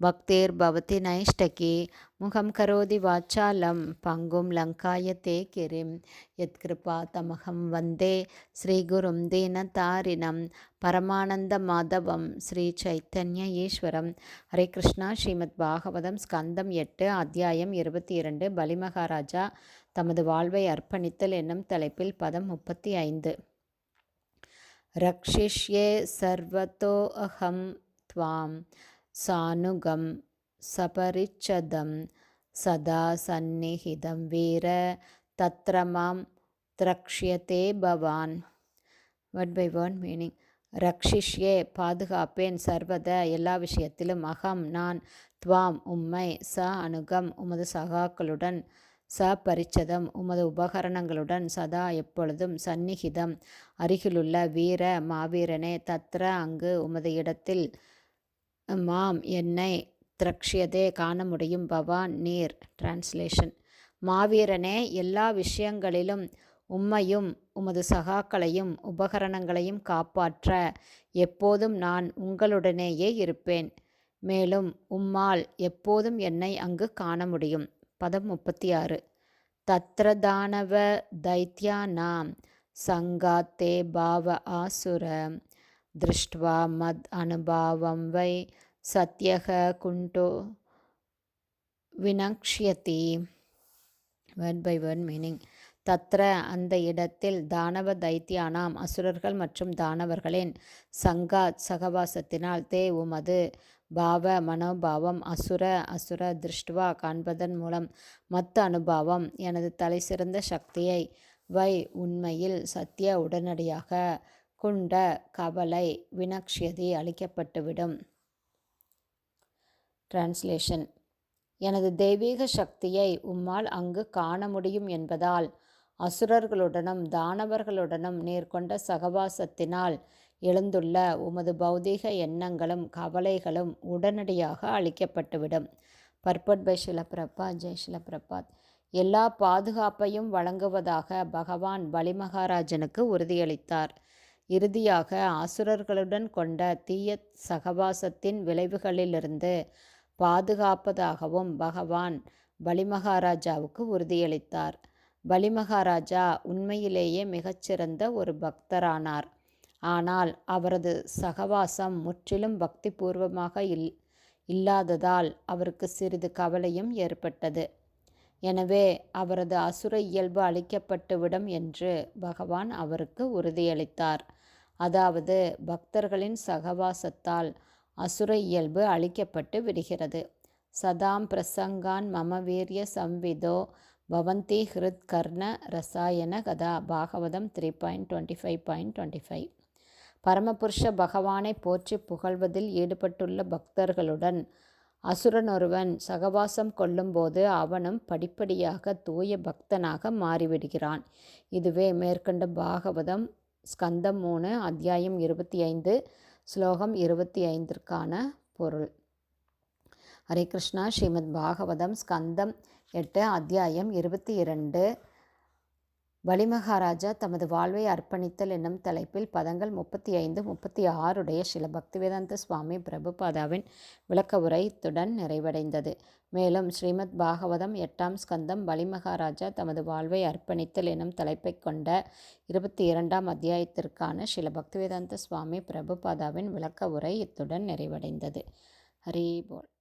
பக்தேர் பவதி நைஷ்டகி முகம் கரோதி வாச்சாலம் பங்கும் லங்காயத்தே கிரிம் யத்கிருபா தமகம் வந்தே ஸ்ரீகுரும் தீனதாரிணம் பரமானந்த மாதவம் ஸ்ரீ சைத்தன்ய ஈஸ்வரம். ஹரே கிருஷ்ணா ஸ்ரீமத் பாகவதம் ஸ்கந்தம் எட்டு அத்தியாயம் இருபத்தி இரண்டு பலிமகாராஜா தமது வாழ்வை அர்ப்பணித்தல் என்னும் தலைப்பில் பதம் முப்பத்தி ஐந்து ரக்ஷிஷ்யே சர்வத்தோஅஹம் துவாம். சானுகம் சபரிச்சதம் சதா சந்நிஹிதம் வீர தத்ரமாம் திரக்ஷியதே பவான் வட் பை வேர்ட் மீனிங் ரக்ஷிஷ்யே பாதுகாப்பேன் சர்வத எல்லா விஷயத்திலும் அகம் நான் துவாம் உம்மை ச அனுகம் உமது சகாக்களுடன் ச பரிச்சதம் உமது உபகரணங்களுடன் சதா எப்பொழுதும் சந்நிகிதம். அருகிலுள்ள வீர மாவீரனே தத்ர அங்கு உமது இடத்தில் மாம் என்னை திரக்ஷியதே காண முடியும். பவான் நீர். டிரான்ஸ்லேஷன் மாவீரனே எல்லா விஷயங்களிலும் உம்மையும் உமது சகாக்களையும் உபகரணங்களையும் காப்பாற்ற எப்போதும் நான் உங்களுடனேயே இருப்பேன். மேலும் உம்மால் எப்போதும் என்னை அங்கு காண முடியும். பதம் முப்பத்தி ஆறு தத்ரதானவ தைத்யானாம் சங்காத்தே பாவ ஆசுர திருஷ்டுவா மத் அனுபாவம் வை சத்யக குண்டோ வினக்ஷியதி வேர்ட் பை வேர்ட் மீனிங் தத்ர அந்த இடத்தில் தானவ தைத்தியானாம் அசுரர்கள் மற்றும் தானவர்களின் சங்காத் சகவாசத்தினால் தே உமது பாவ மனோபாவம் அசுர அசுர திருஷ்டுவா காண்பதன் மூலம் மத்த அனுபாவம் எனது தலை சிறந்த சக்தியை வை உண்மையில் சத்திய உடனடியாக குண்ட கவலை வினக்ஷதி அளிக்கப்பட்டுவிடும். டிரான்ஸ்லேஷன் எனது தெய்வீக சக்தியை உம்மால் அங்கு காண முடியும் என்பதால் அசுரர்களுடனும் தானவர்களுடனும் நேர்கொண்ட சகவாசத்தினால் எழுந்துள்ள உமது பௌதீக எண்ணங்களும் கவலைகளும் உடனடியாக அளிக்கப்பட்டுவிடும். பர்பட் பை ஷிலப்பிரபா ஜெய் ஷிலப்பிரபாத். எல்லா பாதுகாப்பையும் வழங்குவதாக பகவான் பலிமகாராஜனுக்கு உறுதியளித்தார். இறுதியாக அசுரர்களுடன் கொண்ட தீய சகவாசத்தின் விளைவுகளிலிருந்து பாதுகாப்பதாகவும் பகவான் பலிமகாராஜாவுக்கு உறுதியளித்தார். பலிமகாராஜா உண்மையிலேயே மிகச்சிறந்த ஒரு பக்தரானார். ஆனால் அவரது சகவாசம் முற்றிலும் பக்தி பூர்வமாக இல் இல்லாததால் அவருக்கு சிறிது கவலையும் ஏற்பட்டது. எனவே அவரது அசுர இயல்பு அளிக்கப்பட்டுவிடும் என்று பகவான் அவருக்கு உறுதியளித்தார். அதாவது பக்தர்களின் சகவாசத்தால் அசுர இயல்பு அளிக்கப்பட்டு விடுகிறது. சதாம் பிரசங்கான் மம வீரிய சம்விதோ பவந்தி ஹிருத் கர்ண ரசாயன கதா Bhagavatam three point twenty five point twenty five பரமபுருஷ பகவானை போற்றி புகழ்வதில் ஈடுபட்டுள்ள பக்தர்களுடன் அசுரன் ஒருவன் சகவாசம் கொள்ளும்போது அவனும் படிப்படியாக தூய பக்தனாக மாறிவிடுகிறான். இதுவே மேற்கண்ட பாகவதம் ஸ்கந்தம் மூணு அத்தியாயம் இருபத்தி ஐந்து ஸ்லோகம் இருபத்தி ஐந்திற்கான பொருள். ஹரே கிருஷ்ணா. ஸ்ரீமத் பாகவதம் ஸ்கந்தம் எட்டு அத்தியாயம் இருபத்தி இரண்டு பலிமகாராஜா தமது வாழ்வை அர்ப்பணித்தல் என்னும் தலைப்பில் பதங்கள் முப்பத்தி ஐந்து முப்பத்தி ஆறுடைய சில பக்திவேதாந்த சுவாமி பிரபுபாதாவின் விளக்க உரைத்துடன் நிறைவடைந்தது. மேலும் ஸ்ரீமத் பாகவதம் எட்டாம் ஸ்கந்தம் பலிமகாராஜா தமது வாழ்வை அர்ப்பணித்தல் என்னும் தலைப்பை கொண்ட இருபத்தி இரண்டாம் அத்தியாயத்திற்கான சில பக்திவேதாந்த சுவாமி பிரபுபாதாவின் விளக்க உரை இத்துடன் நிறைவடைந்தது. ஹரி போல்.